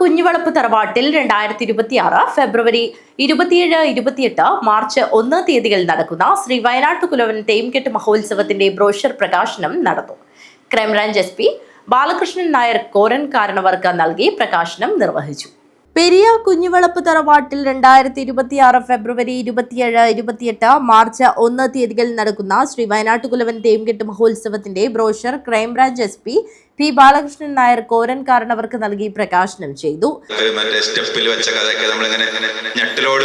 കുഞ്ഞുവളപ്പ് തറവാട്ടിൽ രണ്ടായിരത്തി ഇരുപത്തി ആറ് ഫെബ്രുവരി ഇരുപത്തിയേഴ് ഇരുപത്തിയെട്ട് മാർച്ച് ഒന്ന് തീയതികളിൽ നടക്കുന്ന ശ്രീ വയനാട്ടു കുലവൻ തേംകെട്ട് മഹോത്സവത്തിന്റെ ബ്രോഷർ പ്രകാശനം നടന്നു. Crime branch S P Balakrishnan Nair Koran കാരണവർക്ക് നൽകി പ്രകാശനം നിർവഹിച്ചു. പെരിയ കുഞ്ഞുവളപ്പ് തറവാട്ടിൽ രണ്ടായിരത്തി ഇരുപത്തിയാറ് ഫെബ്രുവരി ഇരുപത്തിയേഴ് ഇരുപത്തിയെട്ട് മാർച്ച് ഒന്ന് തീയതികളിൽ നടക്കുന്ന ശ്രീ വയനാട്ടുകുലവൻ തേംകെട്ട് മഹോത്സവത്തിന്റെ brochure crime branch S P P Balakrishnan Nair Koran കാരണവർക്ക് നൽകി പ്രകാശനം ചെയ്തു. വെച്ച കഥയൊക്കെ നമ്മളിങ്ങനെ ഞെട്ടലോട്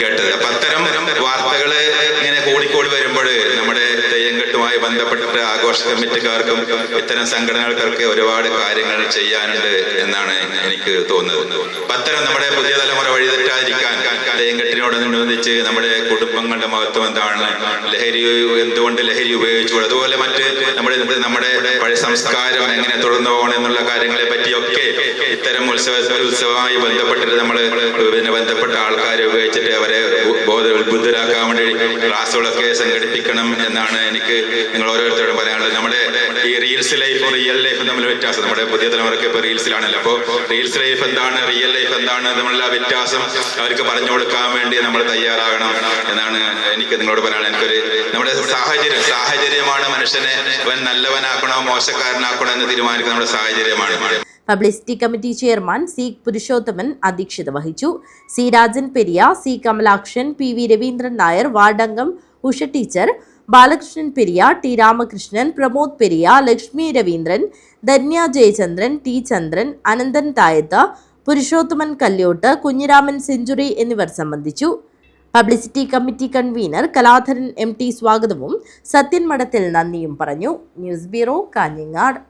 കേട്ടത്. അത്തരം വാർത്തകൾ ബന്ധപ്പെട്ടിട്ട് ആഘോഷ കമ്മിറ്റിക്കാർക്കും ഇത്തരം സംഘടനകൾക്കൊക്കെ ഒരുപാട് കാര്യങ്ങൾ ചെയ്യാനുണ്ട് എന്നാണ് എനിക്ക് തോന്നുന്നത്. അത്തരം നമ്മുടെ പുതിയ തലമുറ വഴിതെറ്റാതിരിക്കാൻ തെയ്യങ്കെട്ടിനോടനുബന്ധിച്ച് നമ്മുടെ കുടുംബങ്ങളുടെ മഹത്വം എന്താണ്? ലഹരി എന്തുകൊണ്ട് ലഹരി ഉപയോഗിച്ചു അതുപോലെ മറ്റ് നമ്മുടെ നമ്മുടെ പഴയ സംസ്കാരം എങ്ങനെ തുടർന്നു പോകണം എന്നുള്ള കാര്യങ്ങളെ പറ്റിയൊക്കെ ഇത്തരം ഉത്സവ ഉത്സവമായി ബന്ധപ്പെട്ടിട്ട് നമ്മൾ ക്ലാസ്സുകളൊക്കെ സംഘടിപ്പിക്കണം എന്നാണ് എനിക്ക് നിങ്ങൾ ഓരോരുത്തരോടും പറയാനുള്ളത്. നമ്മുടെ ഈ റീൽസ് ലൈഫ് റിയൽ ലൈഫ് തമ്മിൽ വ്യത്യാസം. നമ്മുടെ പുതിയ തലമുറയ്ക്ക് ഇപ്പോൾ റീൽസിലാണല്ലോ അപ്പോൾ റീൽസ് ലൈഫ് എന്താണ് റിയൽ ലൈഫ് എന്താണ് തമ്മിലുള്ള വ്യത്യാസം അവർക്ക് പറഞ്ഞു കൊടുക്കാൻ വേണ്ടി നമ്മൾ തയ്യാറാകണം എന്നാണ് എനിക്ക് നിങ്ങളോട് പറയാനുള്ളത്. എനിക്കൊരു നമ്മുടെ സാഹചര്യം സാഹചര്യമാണ് മനുഷ്യനെ അവൻ നല്ലവനാക്കണോ മോശക്കാരനാക്കണോ എന്ന് തീരുമാനിക്കുന്ന നമ്മുടെ സാഹചര്യമാണ്. Publicity committee chairman C Purushothaman അധ്യക്ഷത വഹിച്ചു. C Rajan Periya C Kamalakshan P V Raveendran Nair വാർഡംഗം Usha teacher Balakrishnan Periya T Ramakrishnan Pramod Periya Lakshmi Raveendran Dhanya Jayachandran T Chandran Ananthan Thayath Purushothaman Kalyot Kunhiraman century എന്നിവർ സംബന്ധിച്ചു. Publicity committee convener Kaladharan M T സ്വാഗതവും സത്യൻ മഠത്തിൽ നന്ദിയും പറഞ്ഞു. News bureau Kanhangad.